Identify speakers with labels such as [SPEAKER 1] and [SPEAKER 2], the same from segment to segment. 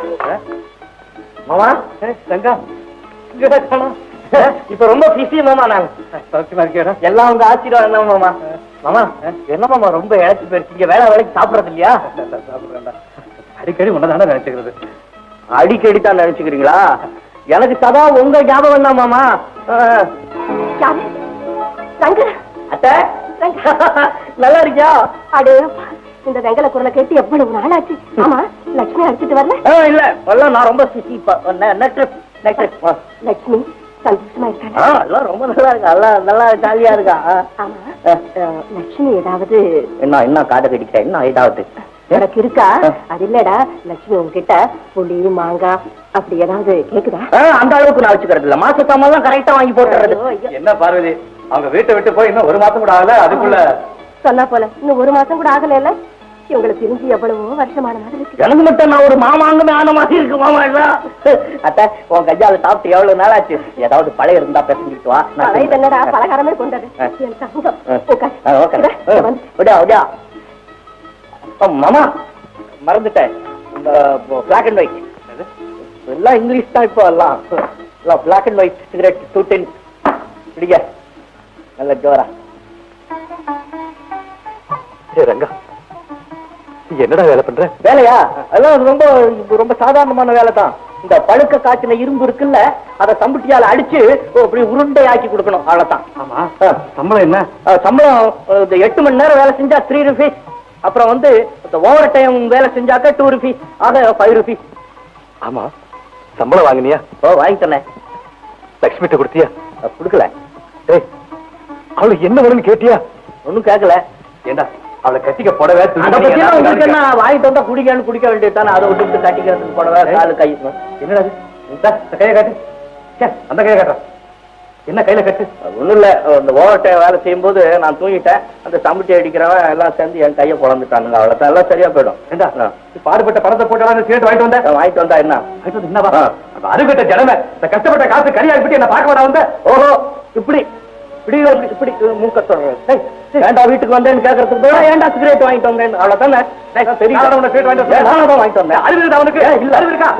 [SPEAKER 1] இருக்குங்க.
[SPEAKER 2] மாமா? தங்கா. இப்ப ரொம்ப பிஸி மாமா நாங்க.
[SPEAKER 3] சௌக்கியமா இருக்கியாடா?
[SPEAKER 2] எல்லாம் உங்க ஆசீர்வாதம் தான் மாமா. மாமா என்ன மாமா ரொம்ப இழைச்சு போயிருக்கீங்க? வேலை வேலைக்கு சாப்பிடறது இல்லையா?
[SPEAKER 3] சாப்பிடுறேன்டா. அடிக்கடி உன்னதானே நினைச்சுக்கிறது.
[SPEAKER 2] அடிக்கடி தான் நினைச்சுக்கிறீங்களா? எனக்கு சதா உங்க ஞாபகம் தான் மாமா. அத்தை. நல்லா இருக்கியா?
[SPEAKER 1] அடே இந்த வெங்கல குரலை கேட்டு எவ்வளவு நாளாச்சு? ஆமா லட்சுமி அடிச்சிட்டு வரல?
[SPEAKER 2] இல்ல. எல்லாம் நான் ரொம்ப
[SPEAKER 1] லட்சுமி சந்தோஷமா இருக்காங்க
[SPEAKER 2] ஆ எல்லாம் ரொம்ப நல்லா இருக்கா? எல்லாம் நல்லா ஜாலியா இருக்கா.
[SPEAKER 1] ஆமா. லட்சுமி ஏதாவது
[SPEAKER 2] என்ன என்ன காதை கடிக்கிறேன் என்ன ஏதாவது?
[SPEAKER 1] உனக்கு இருக்கா? அது இல்லடா. லட்சுமி உங்ககிட்ட புளி மாங்காய் அப்படி ஏதாவது கேக்குதா?
[SPEAKER 2] அந்த அளவுக்கு நான் வச்சுக்கிறது இல்ல. மாச சாமான் கரெக்டா வாங்கி போட்டுறது.
[SPEAKER 3] என்ன பார்வதி அவங்க வீட்டை விட்டு போய் இன்னும் ஒரு மாசம் கூட ஆகல? அதுக்குள்ள
[SPEAKER 1] சொன்னா போல இன்னும் ஒரு மாசம் கூட ஆகல இல்ல இவங்களை பிரிஞ்சு எவ்வளவோ வருஷமான மாதிரி இருக்கு.
[SPEAKER 2] எனக்கு மட்டும் நான் ஒரு மாமாங்கமே ஆன மாதிரி இருக்கு மாமா அத்தை உன் கையால சாப்பிட்டு எவ்வளவு நாள் ஆச்சு ஏதாவது பழைய இருந்தா பேசிக்கிட்டு வா. நான்
[SPEAKER 1] பழைய என்னடா பலகாரமே கொண்டது?
[SPEAKER 2] மாமா மறந்துட்டேன். பிளாக் அண்ட் ஒயிட் எல்லாம் இங்கிலீஷ் தான் இப்போ எல்லாம். Black and white cigarette two ten பிடிக்க நல்ல ஜோரா.
[SPEAKER 3] ரங்கா என்னடா வேலை பண்ற?
[SPEAKER 2] வேலையா? அதெல்லாம் ரொம்ப ரொம்ப சாதாரணமான வேலை தான் இந்த பழுக்க காய்ச்சின இரும்பு இருக்குல்ல அதை சம்புட்டியால அடிச்சு அப்படி உருண்டை ஆக்கி கொடுக்கணும் அவ்வளவுதான்.
[SPEAKER 3] ஆமா. சம்பளம் என்ன?
[SPEAKER 2] சம்பளம் எட்டு மணி நேரம் வேலை செஞ்சா த்ரீ ருபீஸ் அப்புறம் வந்து இந்த ஓவர் டைம் வேலை செஞ்சாக்க டூ ருபீஸ் ஆக ஃபைவ் ருபீஸ்
[SPEAKER 3] ஆமா. சம்பளம் வாங்கினியா?
[SPEAKER 2] ஓ வாங்கிட்டேனே
[SPEAKER 3] லக்ஷ்மிட்ட கொடுத்தியா?
[SPEAKER 2] கொடுக்கல.
[SPEAKER 3] ஏய் அவளுக்கு என்ன வேணும்னு கேட்டியா?
[SPEAKER 2] ஒண்ணும் கேட்கல
[SPEAKER 3] ஏண்டா அவளை கட்டிக்க புடவை
[SPEAKER 2] உங்களுக்கு என்ன. வாங்கிட்டு வந்தா குடிக்கணும் குடிக்க வேண்டியது தானே. அதை விட்டு கட்டிக்கிறதுக்கு போடவே காலு கை
[SPEAKER 3] என்னடா கையை காட்டு. அந்த கையை காட்டுறா. என்ன கையில கட்டு?
[SPEAKER 2] ஒண்ணும் இல்ல. இந்த ஓவர் டைம் வேலை செய்யும்போது நான் தூங்கிட்டேன். அந்த சம்பட்டி அடிக்கிறவன் எல்லாம் சேர்ந்து என் கையை குழந்துட்டானுங்க அவ்வளவுதான். எல்லாம் சரியா போயிடும்.
[SPEAKER 3] நீ பாடுபட்ட பணத்தை போட்டு சீட்டு வாங்கிட்டு வந்த?
[SPEAKER 2] நான் வாங்கிட்டு வந்தா என்ன?
[SPEAKER 3] வாங்கிட்டு வந்து என்னவா. அந்த அருகட்ட ஜனமே இந்த கஷ்டப்பட்ட காசு கரியா விட்டு என்ன பார்க்க வர வந்த?
[SPEAKER 2] ஓஹோ இப்படி. இப்படி இப்படி இப்படி மூக்க சொல்றேன் டேய், ஏன்டா வீட்டுக்கு வந்தேன்னு கேக்குறதுக்கு பதிலா ஏன்டா சிகரெட் வாங்கிட்டு வந்தேன் அவ்வளவுதானே?
[SPEAKER 3] உன்னை cigarette வாங்கிட்டு
[SPEAKER 2] வாங்கிட்டு வந்தேன்.
[SPEAKER 3] அறிவு அவனுக்கு?
[SPEAKER 2] இல்ல.
[SPEAKER 3] அறிவு இருக்கா?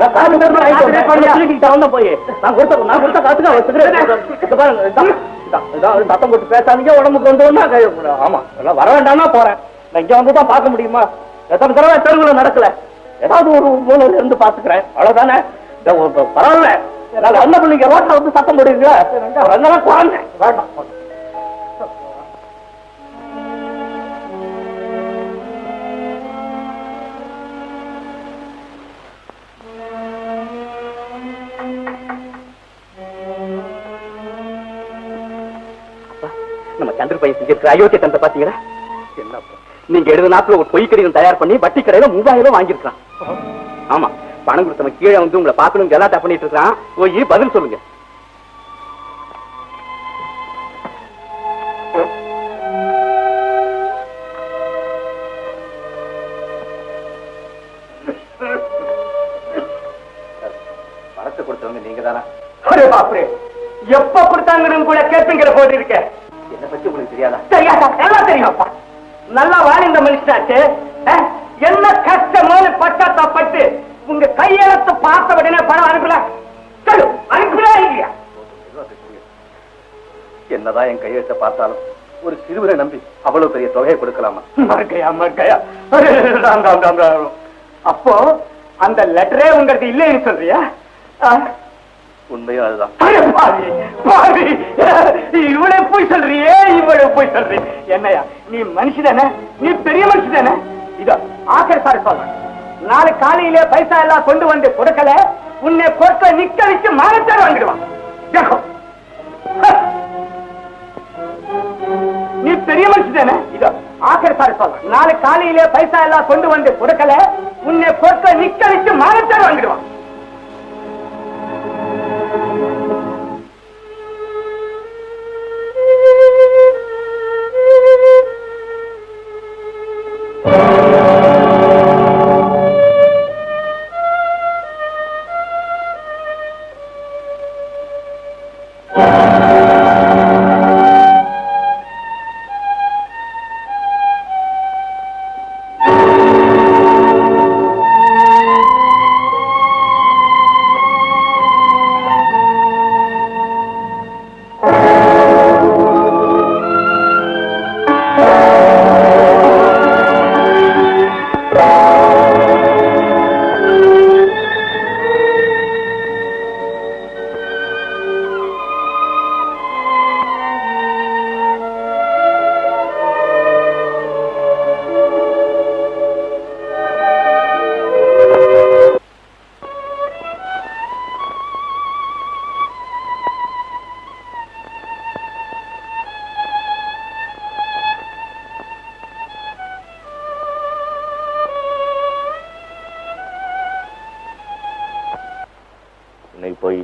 [SPEAKER 2] போய். நான் கொடுத்த நான் கொடுத்த காசுக்கு அவன் சிகரெட் பாருங்க சத்தம் போட்டு பேசாதீங்க. உடம்புக்கு வந்தோம்னா கை ஆமா வர வேண்டாம்னா போறேன். நான் இங்க வந்து தான் பார்க்க முடியுமா? எத்தனை தடவை தெருவுல நடக்கல. ஏதாவது ஒரு மூலையில இருந்து பாத்துக்கிறேன் அவ்வளவுதானே? பரவாயில்ல. என்னால வந்த பிள்ளைங்க ரோட்ல வந்து சத்தம் போடுவீங்களா அதெல்லாம் குழந்தை. வேண்டாம். நம்ம சந்திர பையன் செஞ்சிருக்கிற தந்தை பாத்தீங்களா? நீங்க எழுத நாட்டுல ஒரு பொய் கடிதம் தயார் பண்ணி வட்டி கடையில மூவாயிரம் வாங்கியிருக்கான் ஆமா. பணம் கொடுத்தவன் கீழே வந்து உங்களை பார்க்கணும் கலாட்டா பண்ணிட்டு இருக்கான். போய் பதில் சொல்லுங்க.
[SPEAKER 3] பணத்தை கொடுத்தவங்க நீங்க தானா
[SPEAKER 2] அரே பாப்பரே எப்ப கொடுத்தாங்கன்னு கூட கேட்டுங்கிற போட்டு இருக்க.
[SPEAKER 3] என்ன பத்தி உங்களுக்கு தெரியாதா?
[SPEAKER 2] தெரியாதா? எல்லாம் தெரியும்ப்பா. நல்லா வாழ்ந்த மனுஷனாச்சு. அஹ், என்ன கஷ்டமோன்னு பட்டாத்தப்பட்டு உங்க கையெழுத்து பார்த்த உடனே பணம் அனுப்பல. சொல்லு அனுப்பல இல்லையா?
[SPEAKER 3] என்னதான் என் கையெழுத்த பார்த்தாலும் ஒரு சிறுவரை நம்பி அவ்வளவு பெரிய தொகையை கொடுக்கலாமா?
[SPEAKER 2] மறுக்கையா மறுக்கையா. அப்போ அந்த லெட்டரே உங்களுக்கு இல்லைன்னு சொல்றியா?
[SPEAKER 3] உண்மையும் அதுதான்.
[SPEAKER 2] இவளே போய் சொல்றியே இவளே போய் சொல்றி. என்னையா நீ மனுஷதானே நீ பெரிய மனுஷதானே இதோ ஆக்கர் சார் சொல்றேன். நாளை காலையிலே பைசா எல்லாம் கொண்டு வந்து கொடுக்கல உன்னை கொடுக்க நிக்க வச்சு மானத்தை வாங்கிடுவான். நீ பெரிய மனுஷதானே இதோ ஆக்கர் சார் சொல்ல நாளை காலையிலே பைசா எல்லாம் கொண்டு வந்து கொடுக்கல உன்னை கொடுக்க நிக்க வச்சு மானத்தை வாங்கிடுவான்.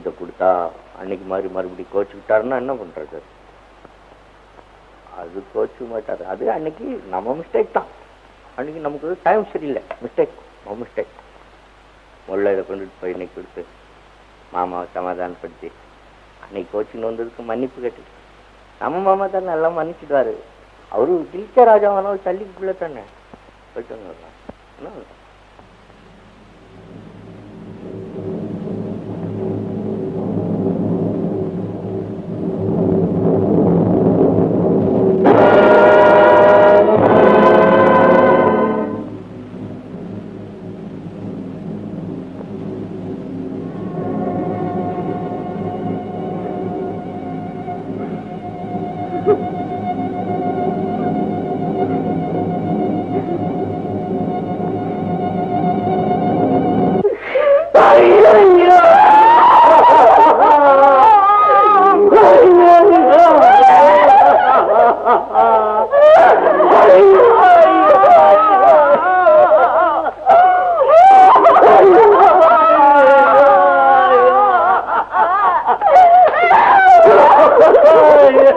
[SPEAKER 2] இதை கொடுத்தா அன்னைக்கு மாதிரி மறுபடியும் கோச்சுக்கிட்டாருன்னா என்ன பண்றது? அது கோச்சு மாட்டார். அது அன்னைக்கு நம்ம மிஸ்டேக் தான். அன்னைக்கு நமக்கு டைம் சரியில்லை. மிஸ்டேக் நம்ம மிஸ்டேக் முதல்ல இதை கொண்டுட்டு போய் இன்னைக்கு கொடுத்து மாமாவை சமாதானப்படுத்தி அன்னைக்கு கோச்சிங் வந்ததுக்கு மன்னிப்பு கேட்டு நம்ம மாமா தானே எல்லாம் மன்னிச்சிடுவாரு. அவரு கிழிச்ச ராஜாவான தள்ளிக்குள்ளே தானே போயிட்டு வந்துடலாம்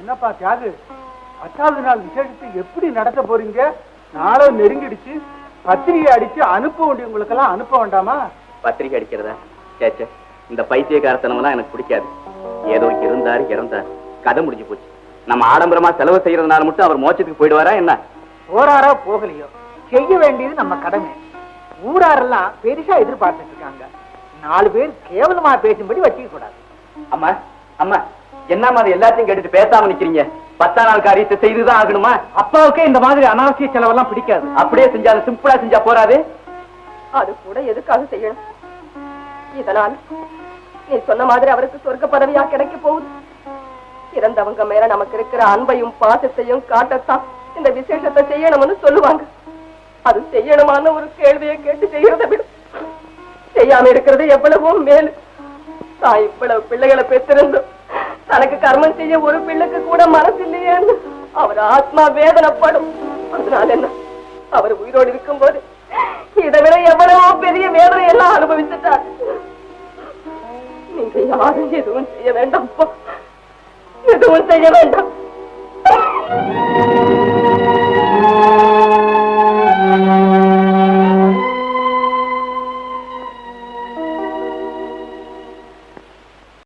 [SPEAKER 4] என்னப்பா தியாகு பத்தாவது நாள் விசேஷத்தை எப்படி நடத்த போறீங்க? நாளை நெருங்கிடுச்சு. பத்திரிகை அடிச்சு அனுப்ப வேண்டியவங்களுக்கெல்லாம் அனுப்ப வேண்டாமா?
[SPEAKER 2] பத்திரிக்கை அடிக்கிறதா? சேச்சே இந்த பைத்தியக்காரத்தனம்லாம் எனக்கு பிடிக்காது. ஏதோ இருந்தாரு இறந்தார். கதை முடிஞ்சு போச்சு. நம்ம ஆடம்பரமா செலவு செய்யறதுனால மட்டும் அவர் மோட்சத்துக்கு போயிடுவாரா என்ன?
[SPEAKER 4] போறாரோ போகலையோ? செய்ய வேண்டியது நம்ம கடமை. ஊராரெல்லாம் பெருசா எதிர்பார்த்துட்டு இருக்காங்க. நாலு பேர் கேவலமா பேசும்படி வச்சுக்க கூடாது
[SPEAKER 2] அம்மா அம்மா என்னம்மா அது எல்லாத்தையும் கேட்டுட்டு பேசாம நிக்கிறீங்க? பத்தா நாள் காரியத்தை செய்துதான் ஆகணுமா?
[SPEAKER 4] அப்பாவுக்கே இந்த மாதிரி அனாவசிய செலவெல்லாம் பிடிக்காது.
[SPEAKER 2] அப்படியே செஞ்சாலும் சிம்பிளா செஞ்சா போறாது.
[SPEAKER 1] அது கூட எதுக்காக செய்யணும்? இதனால் நீ சொன்ன மாதிரி அவருக்கு சொர்க்க பதவியா கிடைக்க போகுது. இறந்தவங்க மேல நமக்கு இருக்கிற அன்பையும் பாசத்தையும் காட்டத்தான் இந்த விசேஷத்தை செய்யணும்னு சொல்லுவாங்க. அது செய்யணுமான ஒரு கேள்வியை கேட்டு செய்யறதை விட செய்யாம இருக்கிறது எவ்வளவோ மேல். தான் இவ்வளவு பிள்ளைகளை பெற்றிருந்தோம் தனக்கு கர்மம் செய்ய ஒரு பிள்ளைக்கு கூட மனசு அவர் ஆத்மா வேதனைப்படும். அதனால என்ன? அவர் உயிரோடு இருக்கும்போது இதை விட எவ்வளவோ பெரிய வேதனை எல்லாம் அனுபவிச்சுட்டார் நீங்க யாரும் எதுவும் செய்ய வேண்டாம் எதுவும் செய்ய வேண்டாம்.